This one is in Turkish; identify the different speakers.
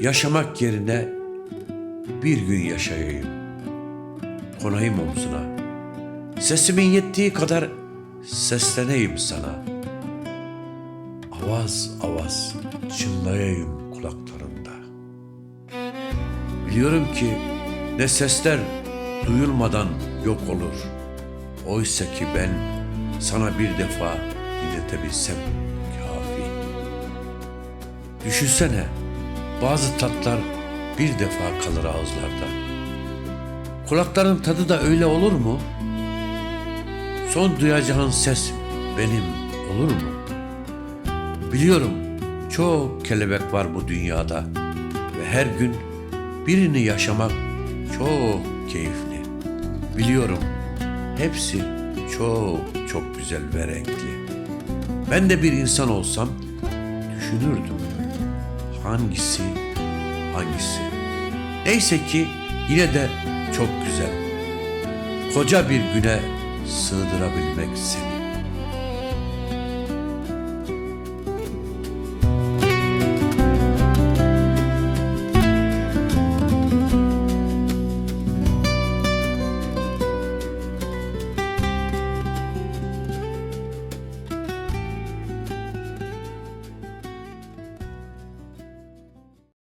Speaker 1: Yaşamak yerine bir gün yaşayayım. Konayım omzuna. Sesimin yettiği kadar sesleneyim sana. Avaz avaz çınlayayım kulaklarında. Biliyorum ki ne sesler duyulmadan yok olur. Oysa ki ben sana bir defa dinletebilsem. Düşünsene bazı tatlar bir defa kalır ağızlarda. Kulakların tadı da öyle olur mu? Son duyacağın ses benim olur mu? Biliyorum çok kelebek var bu dünyada ve her gün birini yaşamak çok keyifli. Biliyorum hepsi çok çok güzel ve renkli. Ben de bir insan olsam düşünürdüm hangisi hangisi. Neyse ki yine de çok güzel. Koca bir güne sığdırabilmek seni.